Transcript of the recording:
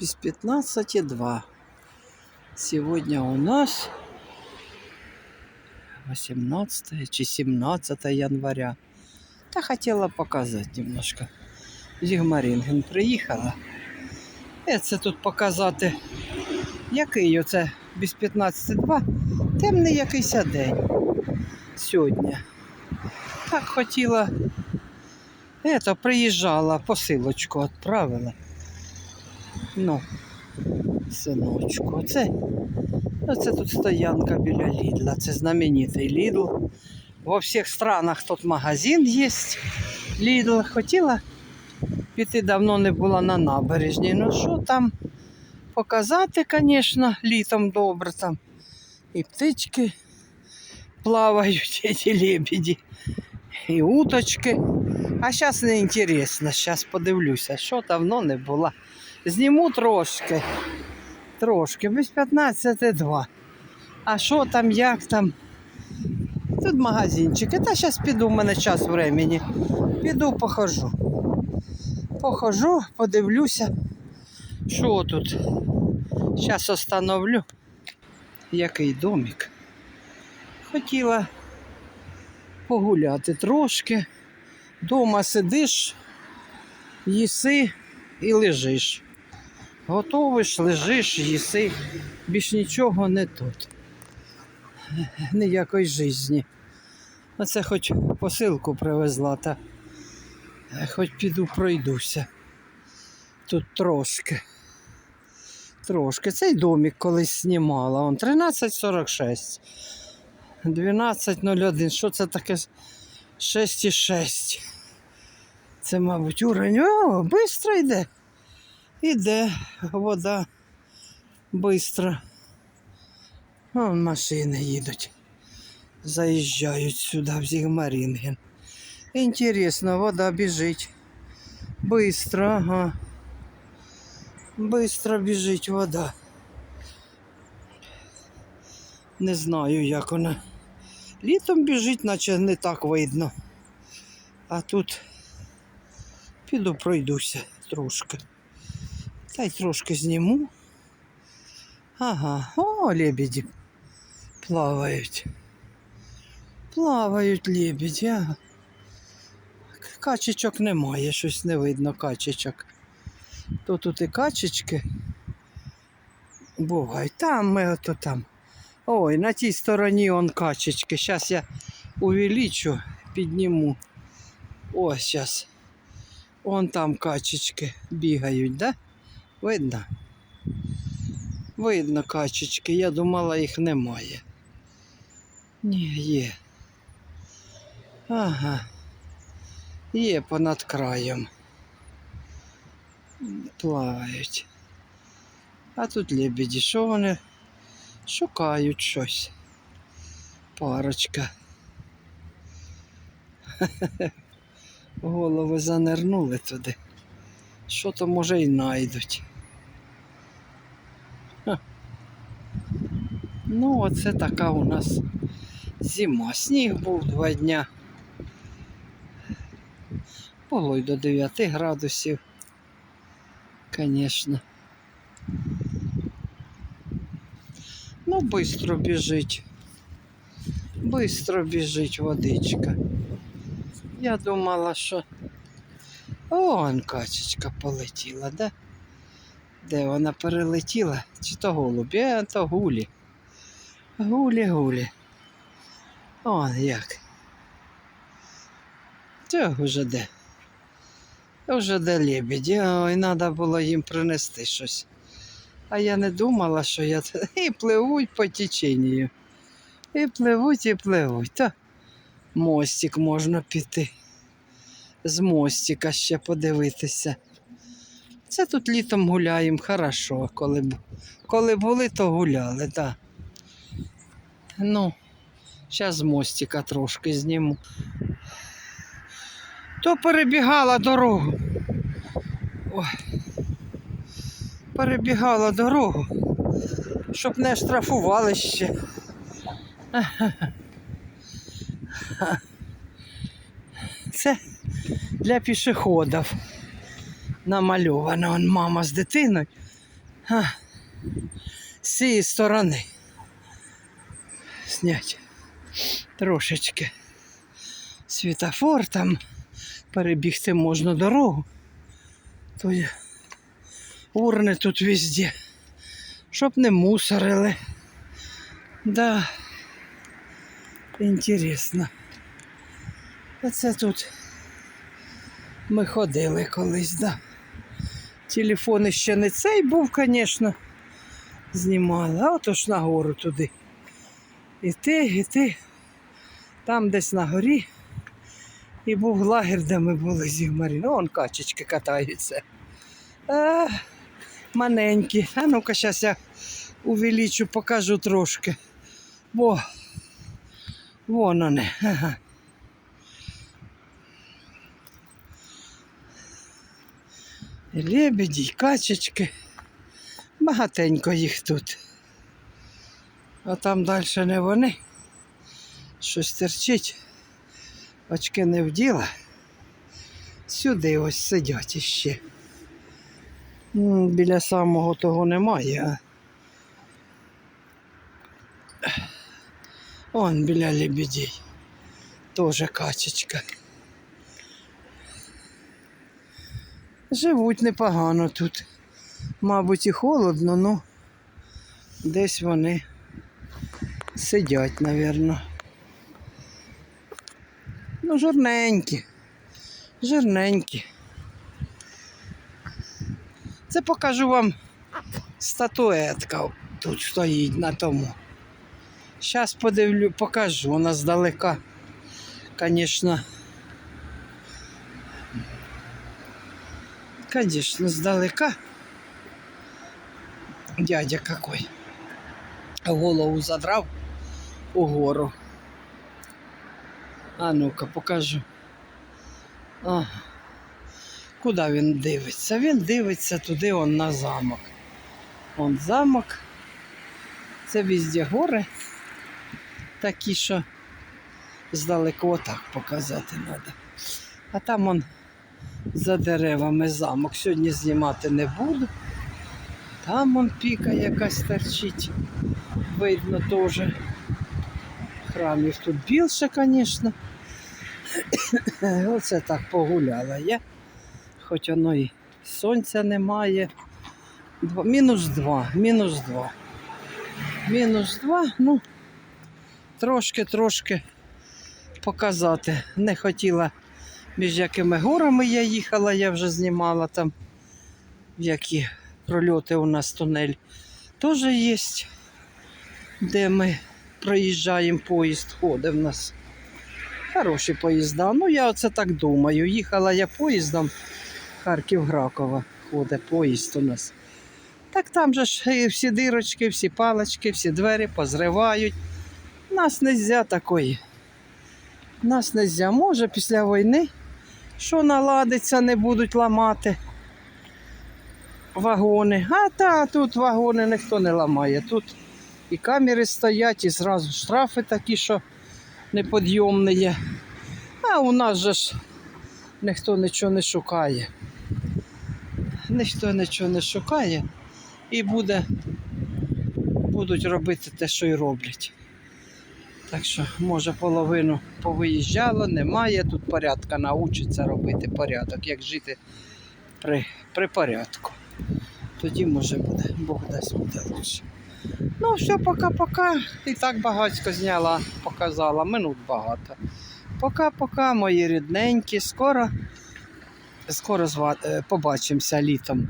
без 15,2. Сегодня у нас 18 чи 17 января. Та хотіла показати немножко. Зігмарінген приїхала. І це тут показати, який оце без 15,2. Темний якийсь день сьогодні. Так хотіла. Ето, приїжджала, посилочку відправила. Ну, синочку, оце, оце тут стоянка біля Лідла. Це знаменитий Лідл. Во всіх странах тут магазин є. Лідл хотіла піти давно не була на набережні. Ну що там показати, звісно, літом добре там. І птички плавають, ці лебеді, і уточки. А зараз не інтересно, зараз подивлюся, що давно не було. Зніму трошки. Трошки, без 15,2. А що там, як там? Тут магазинчики. Та зараз піду, в мене час времени. Піду похожу. Похожу, подивлюся, що тут. Зараз остановлю. Який домик. Хотіла погуляти трошки. Дома сидиш, їси і лежиш. Готовиш, лежиш, їси. Більш нічого не тут. Ніякої житті. Оце хоч посилку привезла, та хоч піду пройдуся. Тут трошки. Трошки. Цей домик колись знімала. Он 1346. 12.01. Що це таке? 6,6. Це, мабуть, уровень. О, швидко йде. Іде вода. Бистро. Вон машини їдуть. Заїжджають сюди в Зігмарінген. Інтересно, вода біжить. Бистро, ага. Бистро біжить вода. Не знаю, як вона. Літом біжить, наче не так видно. А тут піду пройдуся трошки. Та й трошки зніму. Ага, о, лебеді плавають. Плавають лебеді, ага. Качечок немає, щось не видно качечок. То тут і качечки бувають. Там ми ото там. Ой, на тій стороні он качечки. Зараз я увеличу, підніму. Ось зараз. Вон там качечки бігають, да? Видно? Видно качечки. Я думала, їх немає. Ні, є. Ага. Є понад краєм. Плавають. А тут лебеді, що вони шукають щось. Парочка. Голови занирнули туди. Що то може й знайдуть. Ну, оце така у нас зима. Сніг був два дня. Було й до 9 градусів. Звісно. Ну, бистро біжить. Бистро біжить водичка. Я думала, що. Он качечка полетіла, да? Де вона перелетіла? Чи то голубі, а то гулі. Гулі, гулі. Он як. Це вже де. Вже де лебеді. Ой, треба було їм принести щось. А я не думала, що я і пливуть по теченню. І пливуть, і пливуть. Та мостик можна піти. З мостика ще подивитися. Це тут літом гуляємо хорошо. Коли, коли були, то гуляли, так. Ну, зараз з мостика трошки зніму. То перебігала дорогу. Ой. Перебігала дорогу, щоб не штрафували ще. Це для пішоходів намальовано. Он мама з дитиною А, з цієї сторони. Снять трошечки. Світофор там перебігти можна дорогу. То є урни тут везде. Щоб не мусорили. Да. Інтересно. Оце тут ми ходили колись, да. Телефон ще не цей був, звісно. Знімали, а ото ж нагору туди. Іти, іти. Там десь на горі. І був лагер, де ми були з Ігмаріном. Вон качечки катаються. А, маленькі. А ну-ка, зараз я увеличу, покажу трошки. Во. Вон вони. Ага. І лебеді, качечки. Багатенько їх тут. А там далі не вони. Щось терчить. Очки не вділа. Сюди ось сидять іще. Біля самого того немає. а Он біля лебедей. Тоже качечка. Живуть непогано тут. Мабуть, і холодно, ну десь вони сидять, напевно. Ну, жирненькі. Жирненькі. Це покажу вам статуетка тут стоїть на тому. Зараз подивлю, покажу. Вона здалека, звісно. Конечно, здалека. Дядя какой. Голову задрав угору. А ну-ка, покажу. Ага. Куди він дивиться? Він дивиться туди, он на замок. Он замок. Це везде гори. Такі, що здалеку отак показати треба. А там он за деревами замок. Сьогодні знімати не буду. Там он піка якась торчить. Видно теж. Храмів тут більше, звісно. Оце так погуляла я. Хоч воно і сонця немає. Два, мінус два, мінус два. Мінус два, ну, трошки-трошки показати. Не хотіла, між якими горами я їхала, я вже знімала там, які прольоти у нас тунель теж є, де ми проїжджаємо, поїзд ходить в нас. Хороші поїзда. Ну, я оце так думаю. Їхала я поїздом Харків-Гракова. Ходить поїзд у нас. Так там же ж всі дирочки, всі палочки, всі двері позривають. Нас не можна такої. Нас не. Може, після війни, що наладиться, не будуть ламати вагони. А та тут вагони ніхто не ламає. Тут і камери стоять, і зразу штрафи такі, що неподйомні є. А у нас же ж ніхто нічого не шукає. Ніхто нічого не шукає і буде, будуть робити те, що й роблять. Так що, може, половину повиїжджало, немає. Тут порядка научиться робити порядок, як жити при, при порядку. Тоді може буде, Бог дасть буде лучше. Ну, все, пока-пока. І так багатько зняла, показала, минут багато. Пока-пока, мої рідненькі. Скоро, скоро е, побачимося літом.